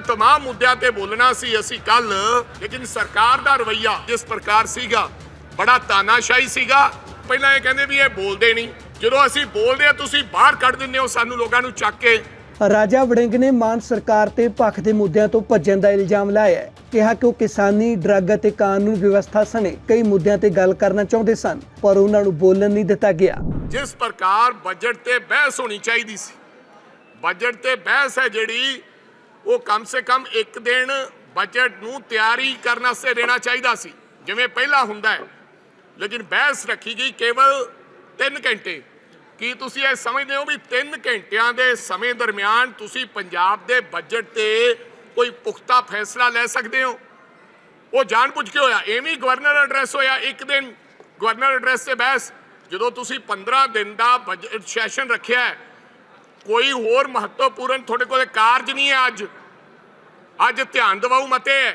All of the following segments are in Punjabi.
तमाम ਮੁੱਦਿਆਂ ਤੇ ਬੋਲਣਾ ਸੀ ਅਸੀਂ ਕੱਲ ਲੇਕਿਨ ਸਰਕਾਰ ਦਾ ਰਵਈਆ ਜਿਸ ਪ੍ਰਕਾਰ ਸੀਗਾ ਬੜਾ ਤਾਨਾਸ਼ਾਹੀ ਸੀਗਾ ਪਹਿਲਾਂ ਇਹ ਕਹਿੰਦੇ ਵੀ ਇਹ ਬੋਲਦੇ ਨਹੀਂ ਜਦੋਂ ਅਸੀਂ ਬੋਲਦੇ ਆ ਤੁਸੀਂ ਬਾਹਰ ਕੱਢ ਦਿੰਦੇ ਹੋ ਸਾਨੂੰ ਲੋਕਾਂ ਨੂੰ ਚੱਕ ਕੇ ਰਾਜਾ ਵੜਿੰਗ ਨੇ ਮਾਨ ਸਰਕਾਰ ਤੇ ਪੱਖ ਦੇ ਮੁੱਦਿਆਂ ਤੋਂ ਭੱਜਣ ਦਾ ਇਲਜ਼ਾਮ ਲਾਇਆ ਹੈ ਕਿਹਾ ਕਿ ਉਹ ਕਿਸਾਨੀ ਡਰੱਗ ਅਤੇ ਕਾਨੂੰਨ ਵਿਵਸਥਾ ਸਣੇ ਕਈ ਮੁੱਦਿਆਂ ਤੇ ਗੱਲ ਕਰਨਾ ਚਾਹੁੰਦੇ ਸਨ ਪਰ ਉਹਨਾਂ ਨੂੰ ਬੋਲਣ ਨਹੀਂ ਦਿੱਤਾ ਗਿਆ ਜਿਸ ਪ੍ਰਕਾਰ ਬਜਟ ਤੇ ਬਹਿਸ ਹੋਣੀ ਚਾਹੀਦੀ ਸੀ ਬਜਟ ਤੇ ਬਹਿਸ ਹੈ ਜਿਹੜੀ ਉਹ ਕਮ ਸੇ ਕਮ ਇੱਕ ਦਿਨ ਬਜਟ ਨੂੰ ਤਿਆਰੀ ਕਰਨ ਵਾਸਤੇ ਦੇਣਾ ਚਾਹੀਦਾ ਸੀ। ਜਿਵੇਂ ਪਹਿਲਾਂ ਹੁੰਦਾ ਹੈ। ਲੇਕਿਨ ਬਹਿਸ ਰੱਖੀ ਗਈ ਕੇਵਲ 3 ਘੰਟੇ। ਕੀ ਤੁਸੀਂ ਇਹ ਸਮਝਦੇ ਹੋ ਵੀ 3 ਘੰਟਿਆਂ ਦੇ ਸਮੇਂ ਦਰਮਿਆਨ ਤੁਸੀਂ ਪੰਜਾਬ ਦੇ ਬਜਟ ਤੇ ਕੋਈ ਪੁਖਤਾ ਫੈਸਲਾ ਲੈ ਸਕਦੇ ਹੋ? ਉਹ ਜਾਣਬੁੱਝ ਕੇ ਹੋਇਆ। ਐਵੇਂ ਗਵਰਨਰ ਐਡਰੈਸ ਹੋਇਆ ਇੱਕ ਦਿਨ। ਗਵਰਨਰ ਐਡਰੈਸ ਤੇ ਬਹਿਸ। ਜਦੋਂ ਤੁਸੀਂ 15 ਦਿਨ ਦਾ ਬਜਟ ਸੈਸ਼ਨ ਰੱਖਿਆ ਹੈ ਕੋਈ ਹੋਰ ਮਹੱਤਵਪੂਰਨ ਤੁਹਾਡੇ ਕੋਲ ਕਾਰਜ ਨਹੀਂ ਹੈ ਅੱਜ। ਅੱਜ ਧਿਆਨ ਦਿਵਾਉ ਮਤੇ। ਹੈ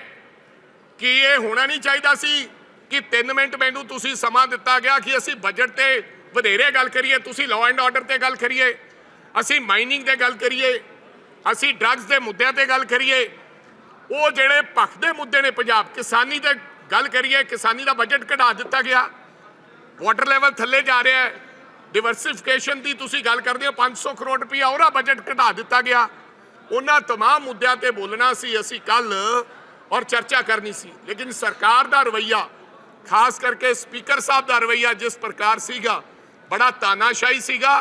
ਕਿ ਇਹ ਹੋਣਾ ਨਹੀਂ ਚਾਹੀਦਾ ਸੀ ਕਿ 3 ਮਿੰਟ ਮੈਨੂੰ ਤੁਸੀਂ ਸਮਾਂ ਦਿੱਤਾ ਗਿਆ ਕਿ ਅਸੀਂ ਬਜਟ ਤੇ ਵਧੇਰੇ ਗੱਲ ਕਰੀਏ, ਤੁਸੀਂ ਲਾਅ ਐਂਡ ਆਰਡਰ ਤੇ ਗੱਲ ਕਰੀਏ, ਅਸੀਂ ਮਾਈਨਿੰਗ ਤੇ ਗੱਲ ਕਰੀਏ, ਅਸੀਂ ਡਰੱਗਸ ਦੇ ਮੁੱਦਿਆਂ ਤੇ ਗੱਲ ਕਰੀਏ। ਉਹ ਜਿਹੜੇ ਪੱਖ ਦੇ ਮੁੱਦੇ ਨੇ ਪੰਜਾਬ, ਕਿਸਾਨੀ ਤੇ ਗੱਲ ਕਰੀਏ, ਕਿਸਾਨੀ ਦਾ ਬਜਟ ਘਟਾ ਦਿੱਤਾ ਗਿਆ। ਵਾਟਰ ਲੈਵਲ ਥੱਲੇ ਜਾ ਰਿਹਾ ਹੈ। ਡਿਵਰਸਿਫਿਕੇਸ਼ਨ ਦੀ ਤੁਸੀਂ ਗੱਲ ਕਰਦੇ ਹੋ 500 ਕਰੋੜ ਰੁਪਇਆ ਉਹਦਾ ਬਜਟ ਘਟਾ ਦਿੱਤਾ ਗਿਆ ਉਹਨਾਂ तमाम ਮੁੱਦਿਆਂ ਤੇ ਬੋਲਣਾ ਸੀ ਅਸੀਂ ਕੱਲ ਔਰ ਚਰਚਾ ਕਰਨੀ ਸੀ ਲੇਕਿਨ ਸਰਕਾਰ ਦਾ ਰਵਈਆ ਖਾਸ ਕਰਕੇ ਸਪੀਕਰ ਸਾਹਿਬ ਦਾ ਰਵਈਆ ਜਿਸ ਪ੍ਰਕਾਰ ਸੀਗਾ ਬੜਾ ਤਾਨਾਸ਼ਾਹੀ ਸੀਗਾ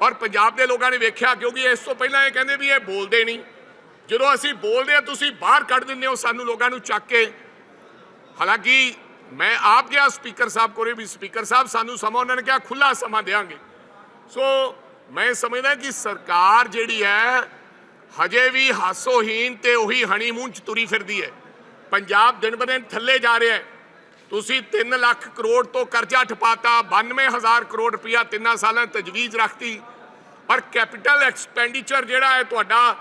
ਔਰ ਪੰਜਾਬ ਦੇ ਲੋਕਾਂ ਨੇ ਵੇਖਿਆ ਕਿਉਂਕਿ ਇਸ ਤੋਂ ਪਹਿਲਾਂ ਇਹ ਕਹਿੰਦੇ ਵੀ ਇਹ ਬੋਲਦੇ ਨਹੀਂ ਜਦੋਂ ਅਸੀਂ ਬੋਲਦੇ ਆ ਤੁਸੀਂ ਬਾਹਰ ਕੱਢ ਦਿੰਦੇ ਹੋ ਸਾਨੂੰ ਲੋਕਾਂ ਨੂੰ ਚੱਕ ਕੇ ਹਾਲਾਂਕਿ ਮੈਂ ਆਪ ਗਿਆ ਸਪੀਕਰ ਸਾਹਿਬ ਕੋਲੇ ਵੀ ਸਪੀਕਰ ਸਾਹਿਬ ਸਾਨੂੰ ਸਮਾਂ ਉਹਨਾਂ ਨੇ ਕਿਹਾ ਖੁੱਲਾ ਸਮਾਂ ਦੇਵਾਂਗੇ ਸੋ ਮੈਂ ਸਮਝਦਾ ਕਿ ਸਰਕਾਰ ਜਿਹੜੀ ਹੈ ਹਜੇ ਵੀ ਹਾਸੋਹੀਨ ਤੇ ਉਹੀ ਹਨੀਮੂਨ ਚ ਤੁਰੀ ਫਿਰਦੀ ਹੈ ਪੰਜਾਬ ਦਿਨ ਬ ਦਿਨ ਥੱਲੇ ਜਾ ਰਿਹਾ ਹੈ ਤੁਸੀਂ 3 ਲੱਖ ਕਰੋੜ ਤੋਂ ਕਰਜ਼ਾ ਠਪਾਤਾ 92000 ਕਰੋੜ ਰੁਪਇਆ ਤਿੰਨਾਂ ਸਾਲਾਂ 'ਚ ਤਜਵੀਜ਼ ਰੱਖਤੀ ਪਰ ਕੈਪੀਟਲ ਐਕਸਪੈਂਡੀਚਰ ਜਿਹੜਾ ਹੈ ਤੁਹਾਡਾ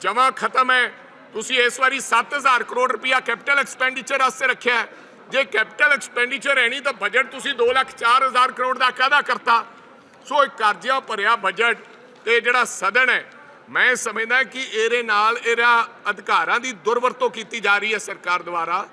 ਜਮਾ ਖਤਮ ਹੈ ਤੁਸੀਂ ਇਸ ਵਾਰੀ 7000 ਕਰੋੜ ਰੁਪਇਆ ਕੈਪੀਟਲ ਐਕਸਪੈਂਡੀਚਰ ਵਾਸਤੇ ਰੱਖਿਆ ਹੈ। ਜੇ ਕੈਪੀਟਲ ਐਕਸਪੈਂਡੀਚਰ ਹੈ ਨਹੀਂ ਤਾਂ ਬਜਟ ਤੁਸੀਂ 2 ਲੱਖ 4000 ਕਰੋੜ ਦਾ ਕਾਹਦਾ ਕਰਤਾ? ਸੋ ਇਹ ਕਰਜ਼ਾ ਭਰਿਆ ਬਜਟ ਤੇ ਜਿਹੜਾ ਸਦਨ ਹੈ, ਮੈਂ ਸਮਝਦਾ ਕਿ ਇਹਦੇ ਨਾਲ ਇਹਦਾ ਅਧਿਕਾਰਾਂ ਦੀ ਦੁਰਵਰਤੋਂ ਕੀਤੀ ਜਾ ਰਹੀ ਹੈ ਸਰਕਾਰ ਦੁਆਰਾ।